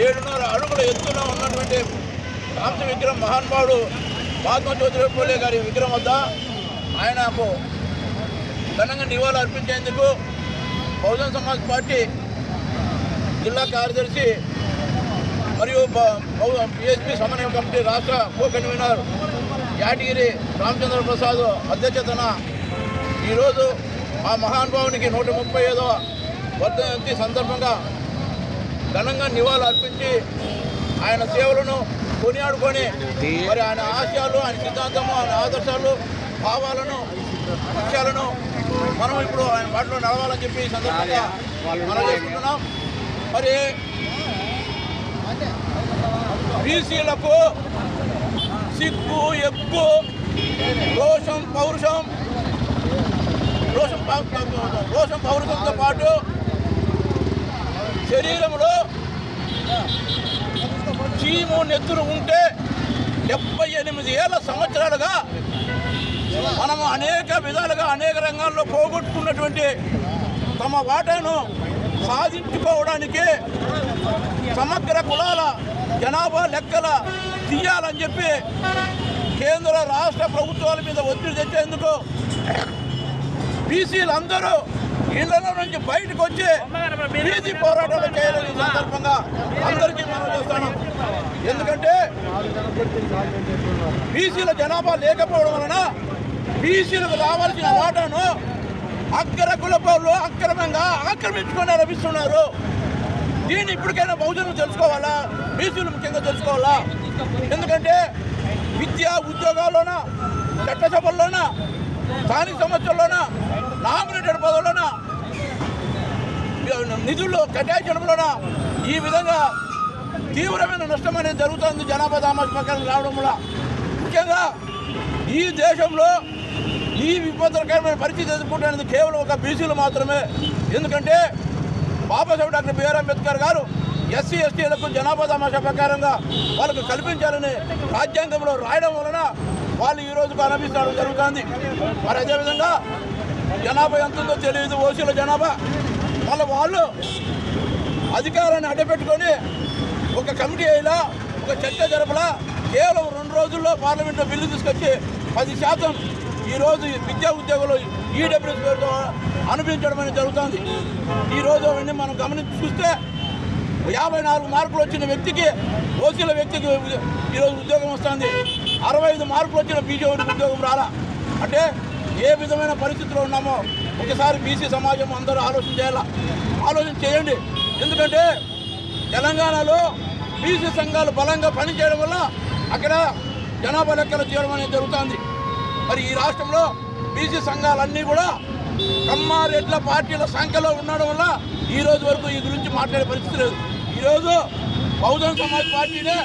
ఏడున్నర అడుగుల ఎత్తులో ఉన్నటువంటి కాంతి విగ్రహం మహానుభావుడు మహాత్మా జ్యోతిరావు పూలే గారి విగ్రహం వద్ద ఆయనకు ఘనంగా నివాళులు అర్పించేందుకు బహుజన సమాజ్ పార్టీ జిల్లా కార్యదర్శి మరియు పిఎస్పి సమన్వయ కమిటీ రాష్ట్ర కో కన్వీనర్ యాదగిరి రామచంద్ర ప్రసాద్ అధ్యక్షతన ఈరోజు ఆ మహానుభావునికి నూట ముప్పై ఐదవ వర్ధంతి సందర్భంగా ఘనంగా నివాళులు అర్పించి ఆయన సేవలను కొనియాడుకొని మరి ఆయన ఆశయాలు ఆయన సిద్ధాంతము ఆయన ఆదర్శాలు భావాలను లక్ష్యాలను మనం ఇప్పుడు ఆయన బాటలో నడవాలని చెప్పి ఈ సందర్భంగా మనం చేసుకుంటున్నాం. మరి బీసీలకు సిగ్గు ఎగ్గు రోషం పౌరుషం రోషం పౌ- రోషం పౌరుషంతో పాటు శరీరంలో చీము నెత్తురు ఉంటే డెబ్బై ఎనిమిది ఏళ్ళ సంవత్సరాలుగా మనము అనేక విధాలుగా అనేక రంగాల్లో పోగొట్టుకున్నటువంటి తమ వాటాను సాధించుకోవడానికి సమగ్ర కులాల జనాభా లెక్కల తీయాలని చెప్పి కేంద్ర రాష్ట్ర ప్రభుత్వాల మీద ఒత్తిడి తెచ్చేందుకు బీసీలు అందరూ ఇళ్ళలో నుంచి బయటకు వచ్చి బీసీ పోరాటాలు చేయాలని సందర్భంగా అందరికీ మనం చేస్తున్నాం. ఎందుకంటే బీసీల జనాభా లేకపోవడం వలన బీసీలకు రావాల్సిన వాటాను అగ్ర కులపౌరులు అక్రమంగా ఆక్రమించుకొని లభిస్తున్నారు దీన్ని ఇప్పటికైనా బహుజనులు తెలుసుకోవాలా? బీసీలు ముఖ్యంగా తెలుసుకోవాలా? ఎందుకంటే విద్యా ఉద్యోగాల్లోన చట్టసభల్లోన స్థానిక సమస్యల్లోన నామినేటెడ్ పదవుల్లోన నిధుల్లో కటాయించడంలోన ఈ విధంగా తీవ్రమైన నష్టం అనేది జరుగుతుంది జనాభా దామాష పక్కన రావడం వల్ల. ముఖ్యంగా ఈ దేశంలో ఈ విపత్కరమైన పరిస్థితి ఎదుర్కొంటున్నది కేవలం ఒక బీసీలు మాత్రమే. ఎందుకంటే బాబాసాహెబ్ డాక్టర్ బిఆర్ అంబేద్కర్ గారు ఎస్సీ ఎస్టీలకు జనాభా తమాషా ప్రకారంగా వాళ్ళకు కల్పించాలని రాజ్యాంగంలో రాయడం వలన వాళ్ళు ఈ రోజుకు అనుభవించడం జరుగుతుంది. మరి అదేవిధంగా జనాభా ఎంత ఉందో తెలియదు ఓసీల జనాభా. వాళ్ళ వాళ్ళు అధికారాన్ని అడ్డపెట్టుకొని ఒక కమిటీ అయినా ఒక చర్చ జరపలా కేవలం రెండు రోజుల్లో పార్లమెంట్లో బిల్లు తీసుకొచ్చి పది శాతం ఈరోజు విద్యా ఉద్యోగులు ఈడబ్ల్యూఎస్ పేరుతో అనుభవించడం అనేది జరుగుతుంది. ఈరోజు అవన్నీ మనం గమనించి చూస్తే యాభై నాలుగు మార్కులు వచ్చిన వ్యక్తికి ఓసీల వ్యక్తికి ఈరోజు ఉద్యోగం వస్తుంది. అరవై ఐదు మార్కులు వచ్చిన బీజేపీకి ఉద్యోగం రాలా. అంటే ఏ విధమైన పరిస్థితిలో ఉన్నామో ఒకసారి బీసీ సమాజం అందరూ ఆలోచన చేయాలా? ఆలోచన చేయండి. ఎందుకంటే తెలంగాణలో బీసీ సంఘాలు బలంగా పనిచేయడం వల్ల అక్కడ జనాభా లెక్కలు చేయడం అనేది జరుగుతుంది. మరి ఈ రాష్ట్రంలో బీసీ సంఘాలన్నీ కూడా కమ్మారెడ్ల పార్టీల సంఖ్యలో ఉండడం వల్ల ఈ రోజు వరకు ఈ గురించి మాట్లాడే పరిస్థితి లేదు. ఈరోజు బహుజన్ సమాజ్ పార్టీనే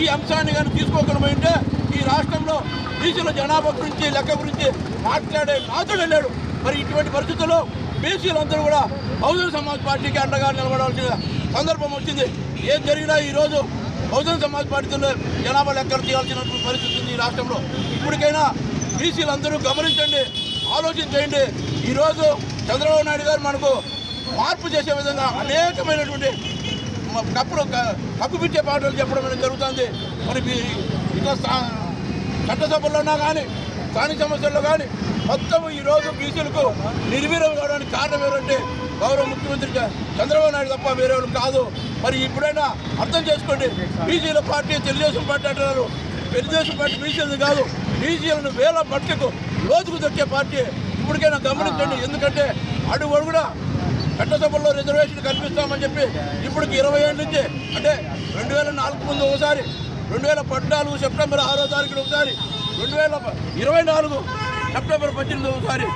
ఈ అంశాన్ని కానీ తీసుకోకుండా ఈ రాష్ట్రంలో బీసీల జనాభా గురించి లెక్క గురించి మాట్లాడే నాతో వెళ్ళాడు మరి ఇటువంటి పరిస్థితుల్లో బీసీలందరూ కూడా బహుజన్ సమాజ్ పార్టీకి అండగా నిలబడాల్సిన సందర్భం వచ్చింది. ఏం జరిగినా ఈరోజు బహుజన్ సమాజ్ పార్టీలో జనాభా లెక్కలు తీయాల్సిన పరిస్థితి ఉంది ఈ రాష్ట్రంలో. ఇప్పటికైనా బీసీలందరూ గమనించండి ఆలోచించండి. ఈరోజు చంద్రబాబు నాయుడు గారు మనకు మార్పు చేసే విధంగా అనేకమైనటువంటి కప్పుడు కప్పులు క- పాటలు చెప్పడం అనేది జరుగుతుంది. మరి ఇంకా చట్టసభల్లోనా కానీ స్థానిక సమస్యల్లో కానీ మొత్తం ఈరోజు బీసీలకు నిర్వీర్యం కావడానికి కారణం ఏమంటే గౌరవ ముఖ్యమంత్రి చంద్రబాబు నాయుడు తప్ప వేరే వాళ్ళు కాదు. మరి ఇప్పుడైనా అర్థం చేసుకోండి బీసీల పార్టీ తెలుగుదేశం పార్టీ అంటున్నారు. తెలుగుదేశం పార్టీ బీసీలు కాదు. బీసీలను వేల పట్టుకు లోతుకు దొక్కే పార్టీ ఇప్పటికైనా గమనించండి. ఎందుకంటే అడుగు అడుగునా చట్టసభల్లో రిజర్వేషన్ కల్పిస్తామని చెప్పి ఇప్పటికి ఇరవై ఏళ్ళ నుంచి అంటే రెండు వేల నాలుగు ముందు ఒకసారి రెండు వేల పద్నాలుగు సెప్టెంబర్ ఆరో తారీఖున ఒకసారి రెండు వేల ఇరవై నాలుగు సెప్టెంబర్ పద్దెనిమిది ఒకసారి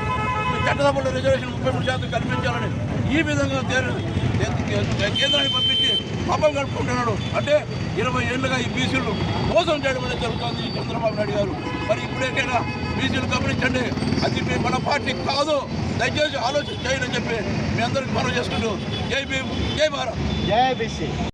చట్టసభలో రిజర్వేషన్ ముప్పై మూడు శాతం కల్పించాలని ఈ విధంగా కేంద్రాన్ని పంపించి పాపం గడుపుకుంటున్నాడు అంటే ఇరవై ఏళ్ళుగా ఈ బీసీలు మోసం చేయడం అనేది జరుగుతుంది చంద్రబాబు నాయుడు గారు. మరి ఇప్పుడేకైనా బీసీలు గమనించండి. అది మీ మన పార్టీ కాదు. దయచేసి ఆలోచన చేయని చెప్పి మీ అందరికి మనం చేసుకుంటూ జై భీమ్ జై భారత్. జై బీసీ.